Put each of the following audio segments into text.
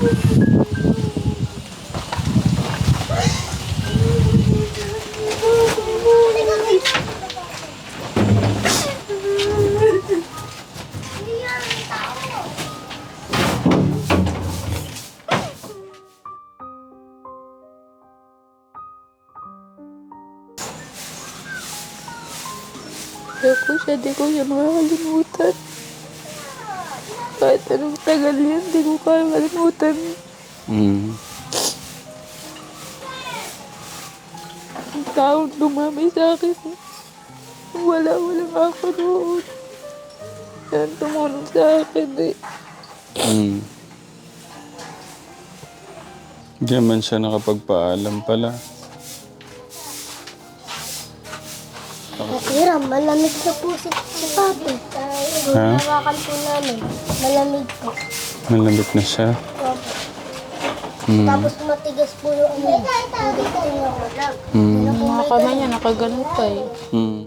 Kaya po siya, di ko siya makakalimutan. Kahit anong tagal yan, di ko kaya makalimutan. Mm. Ang taong dumami sa akin. Wala, wala ako noon. Yan tumulong sa akin eh. Mm. Hindi man siya nakapagpaalam pala. Natira, malamig sa puso si Papi. Ha? Hawakan po namin. Malamig po. Malamig na siya. Opo. Mm. Tapos matigas po yung ano. Hindi ko Mm. Mga kamay niya, nakaganon pa eh. Mm.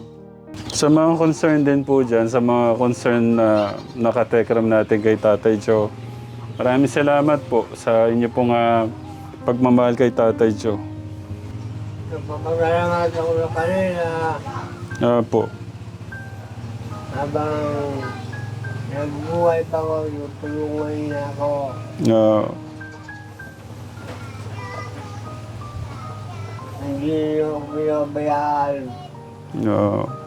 Sa mga concern din po dyan, sa mga concern na nakatekram natin kay Tatay Joe, maraming salamat po sa inyo pong ah, pagmamahal kay Tatay Joe. Napapagalamat ako na kanina Ah po. Habang nagbuhay pa ako, tulungan niya ako. Ah, Hindi ako pinabayaan. ah.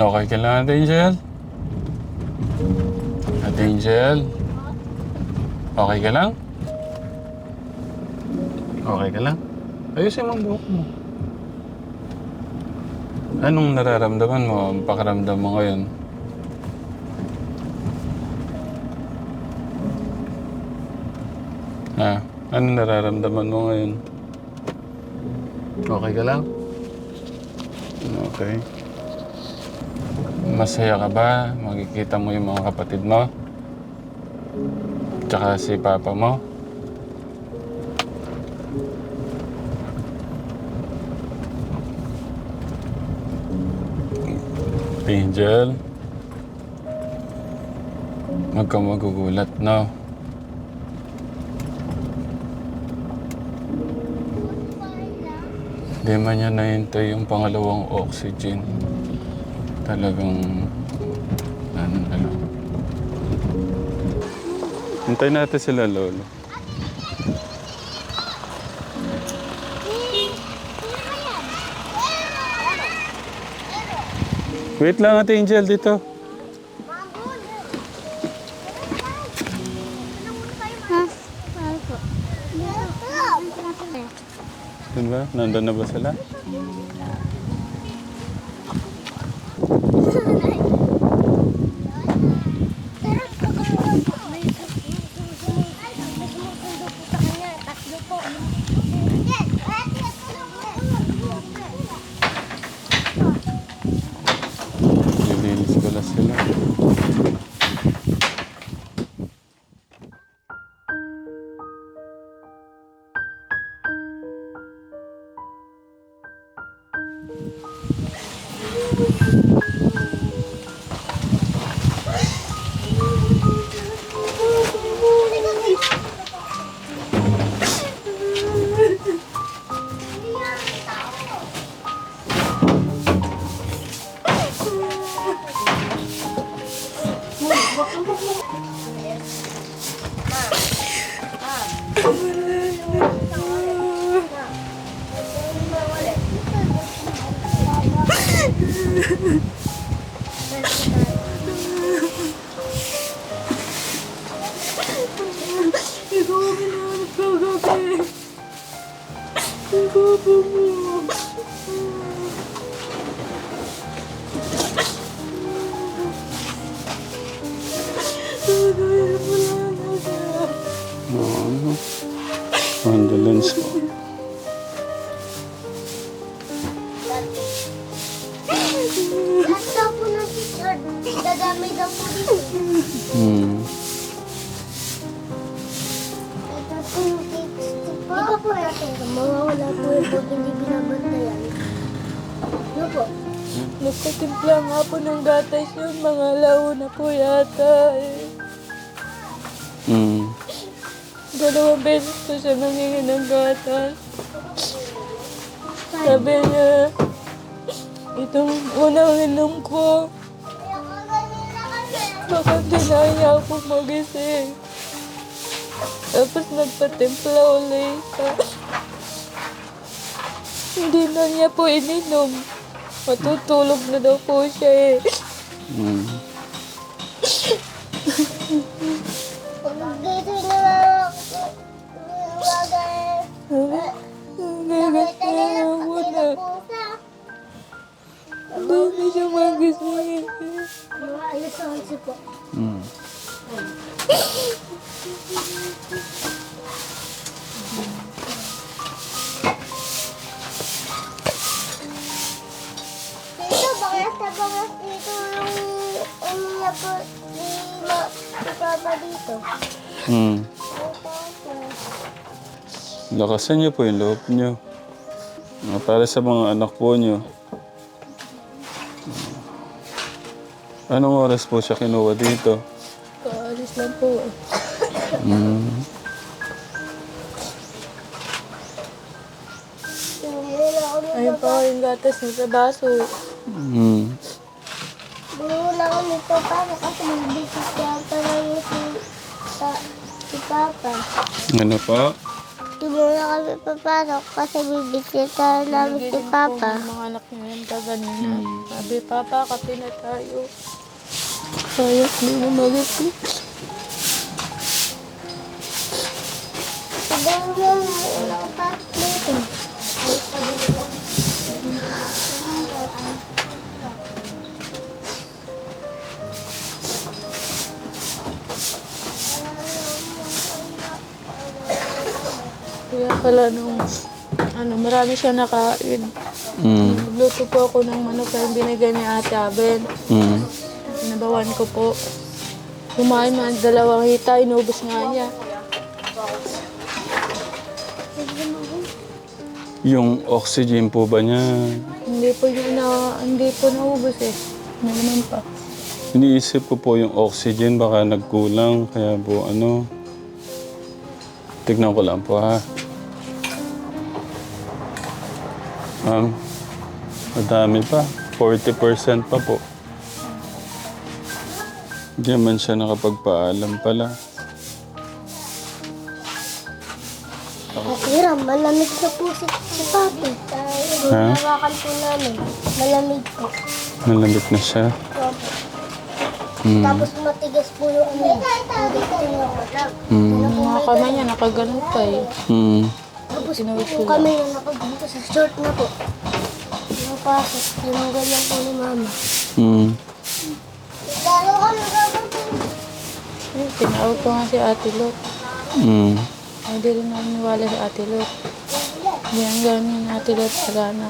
Okay ka lang, Ate Angel? Ate Angel? Okay ka lang? Okay ka lang? Ayusin mo ang buhok mo. Anong nararamdaman mo? Ang pakiramdam mo ngayon? Ha? Anong nararamdaman mo ngayon? Okay ka lang? Okay. Masaya ka ba? Makikita mo yung mga kapatid mo? Tsaka si papa mo? Angel? Huwag kang magugulat, no? Di man niya nahintay yung pangalawang oxygen. Talagang... Ano na lang. Hintay natin sila, Lolo. Wait lang, Ate Angel, dito. Dun ba? Nandun na ba sila? Mawawala po yun pag hindi binabantayan. Ano po? Nagtatimpla nga po ng gatas yun, mga launa po yata eh. Mm. Dalawang beses ko siya nangingi ng gatas. Sabi niya, itong unang inom ko, bakit dinaya ako magising? Tapos nagpatimpla ulit. Hindi na niya po ininom. Matutulog na daw po siya eh. Mm. Lakasan niyo po yung loob niyo. Ah, Para sa mga anak po niyo. Anong oras po siya kinuha dito? Paalis lang po. Mm. Hindi Ayun pa yung gatas niya sa baso. Mm. Buo na kami to para kasi magbisip siya para sa, si Papa. Ano pa? Hindi na kami papasok kasi bibisip ka namin si Papa. Yung mga anak niya yung kaganina. Sabi, Papa, kape na tayo. Sayang, hindi na magising. Kaya pala nung, ano, marami siya nakain. Mm. Nagluto po ako ng manok na yung binigay ni Ate Aben. Mm. Pinabawan ko po. Kumain man, dalawang hita, inubos nga niya. Yung oxygen po ba niya? Hindi po niya na, hindi po naubos eh. May naman pa. Iniisip ko po yung oxygen baka nagkulang kaya po ano. Tignan ko lang po ha. Um, madami pa. 40% pa po. Hindi man siya nakapagpaalam pala. Katira, malamig na po si, si Papi. Ha? Hawakan po namin. Malamig po. Malamit na siya. Opo. Hmm. Tapos matigas po yung ano. Hindi ko Hmm. Mga kamay niya, nakaganon pa eh. Hmm. Tapos Sinuwit ko yung lang. kami na nakagdito sa short na po. Yung pasok, yung ganyan po ni Mama. Hmm. Lalo kami gagawin. Eh, Tinawag ko nga si Ate Lot. Hmm. Ay, di rin naniniwala si Ate Lot. Hindi ang gano'n ni Ate Lot, wala na.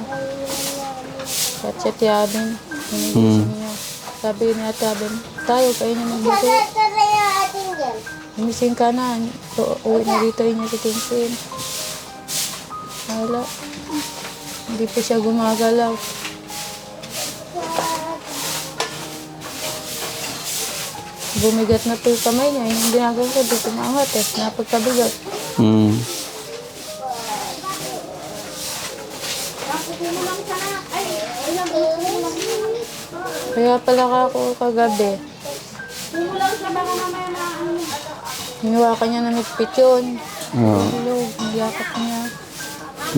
At si Ate Aben, hinigising niya. Sabi ni Ate Aben, tayo, kayo na dyan. Humising ka na. So, uwi na dito yun niya si Tinsin. Wala. Hindi pa siya gumagalaw. Bumigat na po yung kamay niya. Yung ginagawa ko, di tumangat eh. Napagkabigat. Hmm. Kaya pala ka ako kagabi. Hinawakan niya na nagpit yun. Ah, Hello, niyakap niya.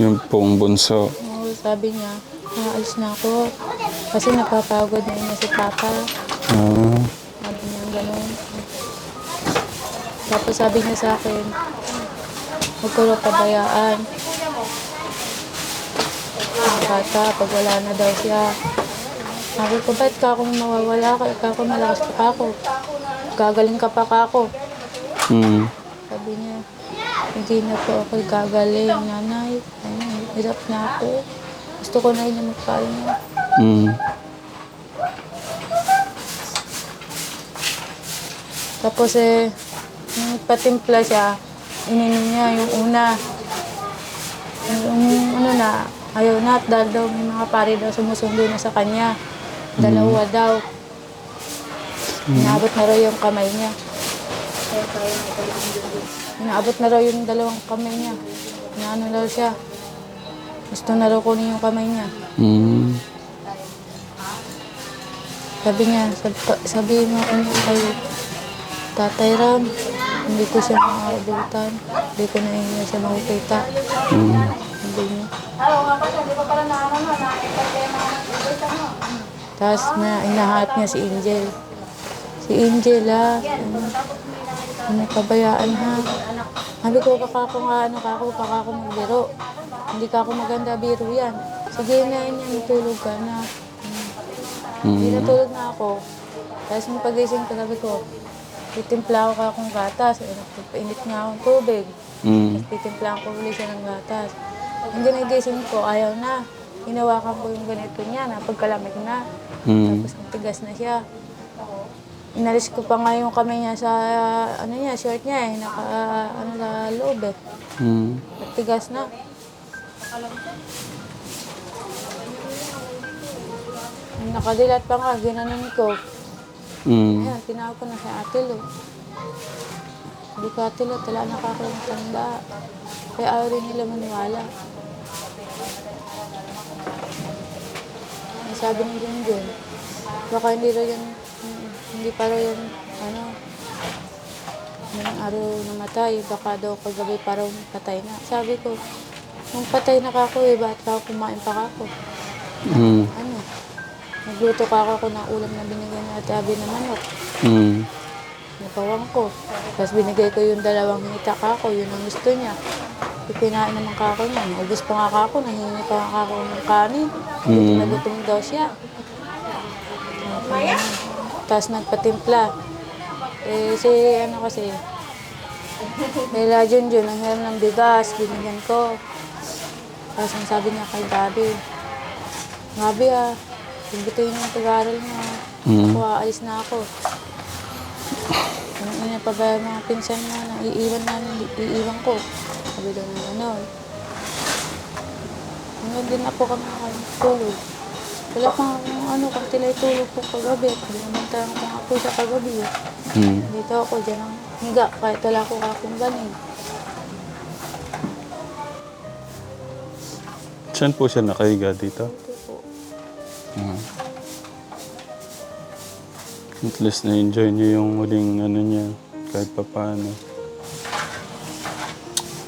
Yung pong bunso. Oo, sabi niya, aalis na ako. Kasi napapagod na niya si Papa. Ah. Sabi niya gano'n. Tapos sabi niya sa akin, huwag ko raw pabayaan. Ang bata, pag wala na daw siya. Sabi ko, ba't ka ako mawawala ka? Ikaw ako malakas pa ka ako. Gagaling ka pa ka ako. Hmm. Hindi na po ako gagaling, nanay. Ayun, hirap na ako. Gusto ko na rin na magpahinga. Hmm. Tapos eh, nung patimpla siya, ininom niya yung una. Yung ano na, ayaw na at dahil daw may mga pare daw sumusundo na sa kanya. Dalawa daw. Inaabot na raw yung kamay niya. Inaabot na raw yung dalawang kamay niya. Inaano daw siya. Gusto na raw kunin yung kamay niya. Mm. Sabi niya, sab- sabi mo ano kay Tatay Ram, hindi ko siya makakabutan. Hindi ko na niya siya makikita. Mm. Sabi niya. Tapos na inahat niya si Angel. Si Angel ah, ano, ano kabayaan ha. Sabi ko, kakako nga, ano kako, kakako magbiro. Hindi ka ako maganda biro yan. Sige na yan, tulog ka na. Hindi Mm. natulog na ako. Tapos nung pagising ko, sabi ko, titimpla ako ka akong gatas. Nagpainit nga akong tubig. Mm. Tapos titimpla ko ulit siya ng gatas. Yung ginigising ko, ayaw na. Hinawakan ko yung ganito niya, napagkalamig na. Mm. Tapos natigas na siya. Inalis ko pa nga yung kamay niya sa, ano niya, short niya eh. Naka, ano sa loob eh. Mm. Natigas na. Nakadilat pa nga, ginanon ko. Mm. Ayan, tinawag ko na si Ate Lo. Sabi ko, Ate Lo, tala na tanda. Kaya ayaw rin nila maniwala. Ang sabi ni Junjun, baka hindi raw yan, hindi pa raw yan, ano, ng araw namatay, baka daw kagabi pa raw patay na. Sabi ko, nung patay na ka ako eh, ba't ka kumain pa ka ako? Mm. Ano, nagluto ka ako ng ulam na binigyan ni Ate Abby na manok. Mm. Napawang ko. Tapos binigay ko yung dalawang hita ka ako, yun ang gusto niya. Ipinain naman ka ako niya. Naubos pa nga ka ako, nahingi pa nga ako ng kanin. Mm. Nagutom daw siya. Tapos nagpatimpla. Eh, si ano kasi, Nila Junjun, ang hiram ng bigas, binigyan ko. Tapos ang sabi niya kay Gabi, Gabi ah, bibituin yung pag-aaral mo. Mm. Ako, aalis na ako. Ano niya pa ba yung mga pinsan mo na iiwan na, iiwan ko. Sabi daw na ano. Hanggang din ako kami nakatulog. Wala pang ano, kung tilay tulog ko kagabi. Binamantayan ko nga po siya kagabi. eh. Mm. Dito ako, dyan ang higa, kahit wala ko akong banig. Saan po siya nakahiga dito? Ito po. Mm. At least na-enjoy niyo yung huling ano niya, kahit pa paano.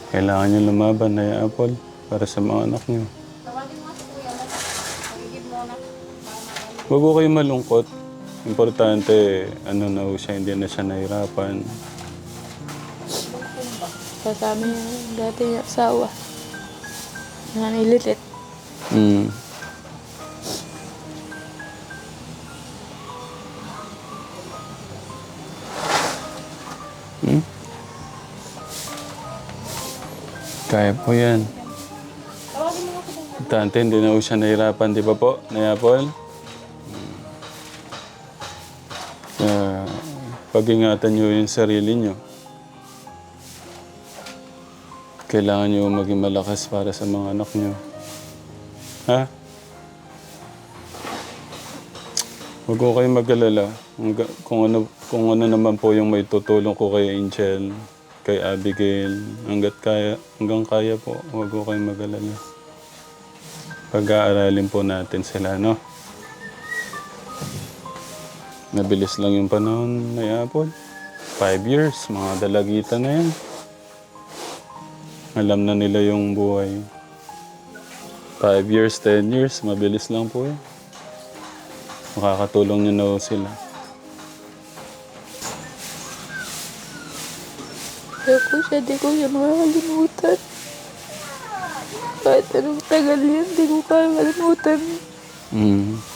Kailangan niyo lumaban na Apple para sa mga anak niyo. Huwag ko kayo malungkot. Importante, ano na ho siya, hindi na siya nahirapan. Kasama niya dati niya asawa. Nanilitit. Mm. Hmm? Kaya po yan. Tante, hindi na po siya nahirapan, di ba po, Nayapol? Pag-ingatan niyo yung sarili niyo. Kailangan niyo maging malakas para sa mga anak niyo. Ha? Huwag ko kayo mag-alala. Kung, ano, kung ano naman po yung may tutulong ko kay Angel, kay Abigail, hanggat kaya, hanggang kaya po, huwag ko kayo mag-alala. Pag-aaralin po natin sila, no? Nabilis lang yung panahon na Apple. Five years, mga dalagita na yan. Alam na nila yung buhay. Five years, ten years, mabilis lang po yan. Makakatulong niyo na sila. Kaya ko siya, di ko siya makakalimutan. Kahit anong tagal yan, di ko kakalimutan. Mm.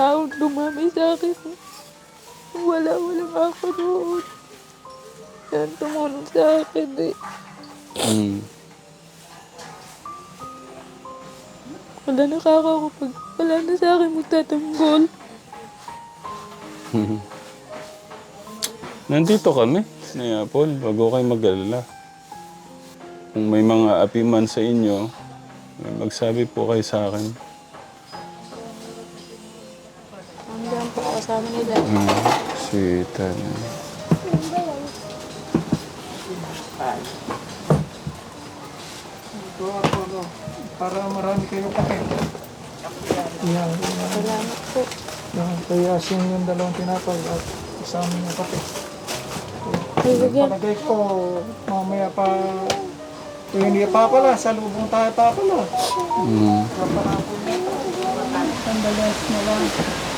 Taong dumami sa akin. Wala, wala ako noon. Yan tumulong sa akin eh. Mm. Wala nakakakapag, wala na sa akin magtatanggol. Nandito kami, ni Apple. Huwag ko kayo mag-alala. Kung may mga api man sa inyo, Magsabi po kayo sa akin. Kasama nila. Hmm. Si Tana. Ito ako, no, para marami kayong kape. Yan. Salamat po. Yan, kaya asin yung dalawang tinapay at isang yung kape. Ay. Palagay ko, mamaya pa, kung hindi pa pala, sa lubong tayo pa pala. Hmm. Sandalas na lang.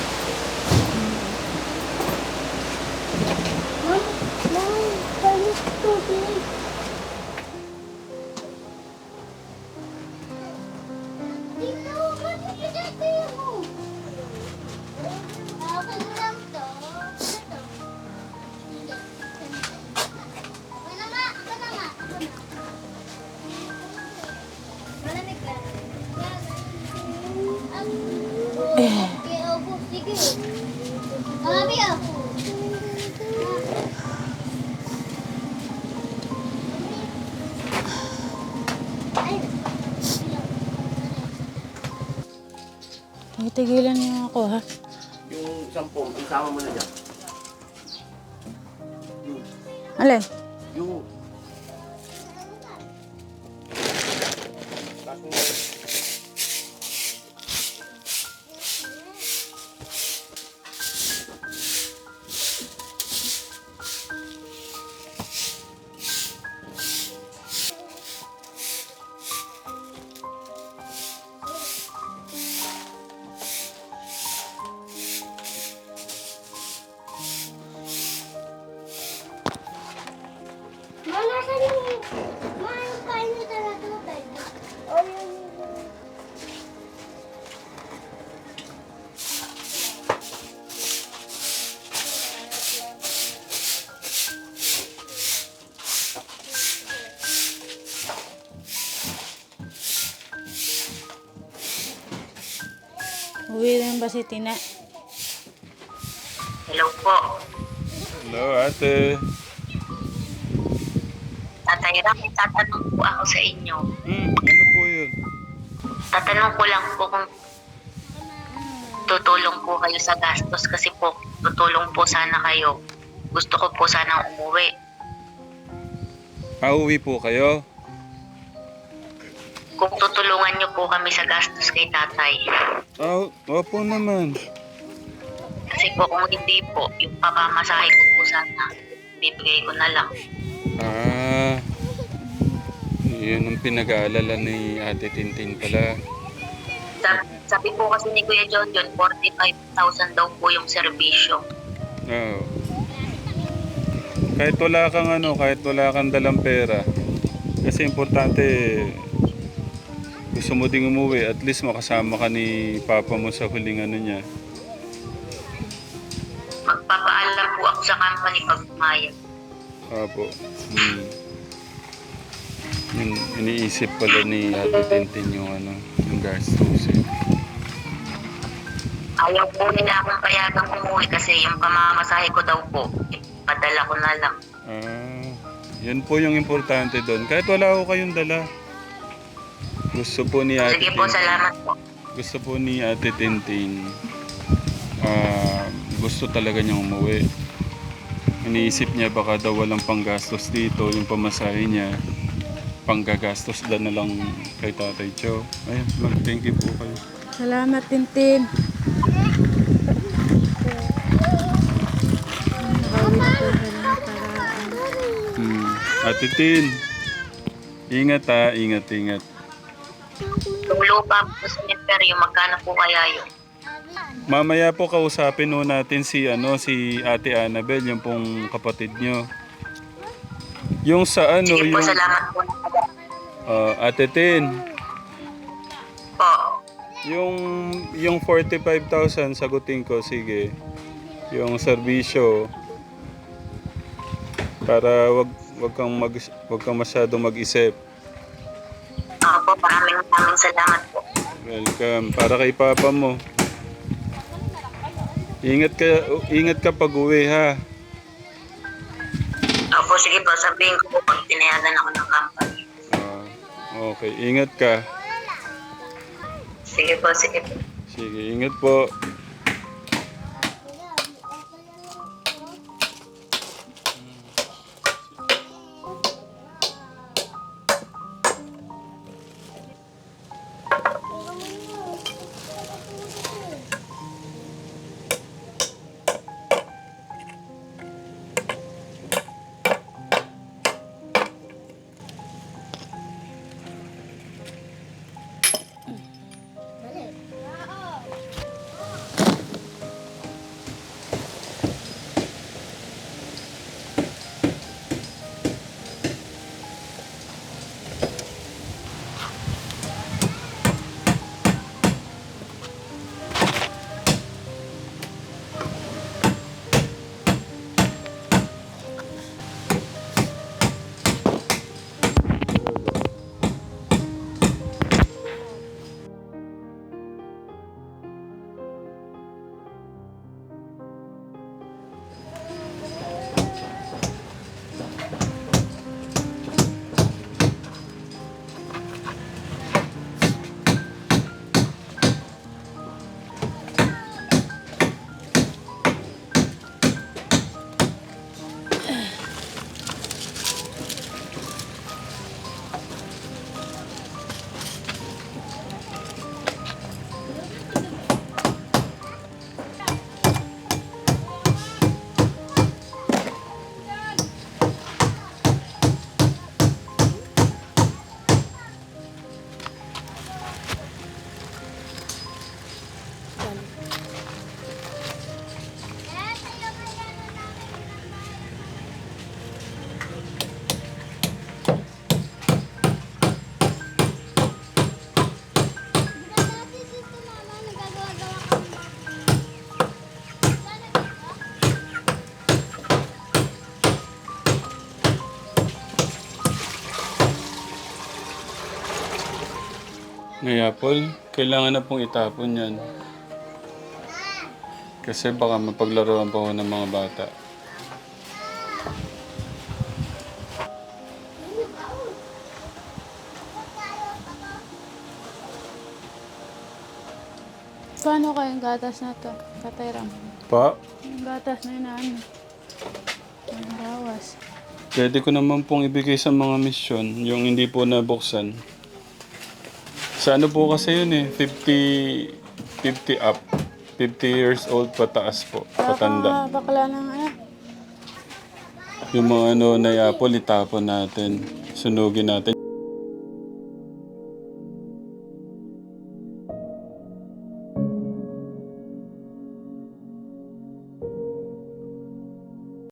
Uwi na ba si Tina? Hello po. Hello, ate. Tatay Ram, tatanong po ako sa inyo. Hmm, ano po yun? Tatanong ko lang po kung tutulong po kayo sa gastos kasi po tutulong po sana kayo. Gusto ko po sana umuwi. Pauwi po kayo? Kung tutulungan niyo po kami sa gastos kay tatay. Ah, opo naman. Kasi po kung hindi po, yung papamasahe ko po sana, bibigay ko na lang. Ah, yun ang pinag-aalala ni Ate Tintin pala. Sabi, sabi po kasi ni Kuya John John, 45,000 daw po yung serbisyo. Oo. Kahit wala kang ano, kahit wala kang dalang pera. Kasi importante, gusto mo ding umuwi, at least makasama ka ni Papa mo sa huling ano niya. Magpapaalam po ako sa company pag pumayag. Apo. Hmm. Yun, iniisip pala ni Ate Tintin yung ano, yung gastos eh. Ayaw po nila akong payagang umuwi kasi yung pamamasahe ko daw po, padala ko na lang. Ah, yan po yung importante doon. Kahit wala ko kayong dala. Gusto po ni Ate Sige po, Tintin. salamat po. Gusto po ni Ate Tintin. ah, gusto talaga niyang umuwi. Iniisip niya baka daw walang panggastos dito, yung pamasahe niya. Panggagastos daw na lang kay Tatay Joe. Ayun, ma'am, thank you po kayo. Salamat, Tintin. Nakauwi na po siya ng paraan. Hmm. Ate Tin, ingat ha, ingat, ingat. Yung lupa po sa cemetery, magkano po kaya yun? Mamaya po kausapin ho natin si ano si Ate Annabel, yung pong kapatid nyo. Yung sa ano, Sige po, yung salamat po. ah, Ate Tin, Po. yung yung 45,000 sagutin ko, sige. Yung serbisyo para wag wag kang mag wag kang masyado mag-isip. Opo, maraming maraming salamat po. Welcome. Para kay papa mo. Ingat ka, ingat ka pag uwi ha. Opo, sige po, sabihin ko po pag tinayagan ako ng company. Ah, okay, ingat ka. Sige po, sige po. Sige, ingat po. Apple, kailangan na pong itapon yan. Kasi baka mapaglaruan pa ng mga bata. Paano kayong gatas na to? Katayram. Pa, Yung gatas na yun na ano. Ang rawas. pwede ko naman pong ibigay sa mga misyon, yung hindi po nabuksan. Sa ano po kasi yun eh, 50, 50 up. 50 years old pataas po, patanda. Baka bakla ng ano. Yung mga ano na apple, itapon natin. Sunugin natin.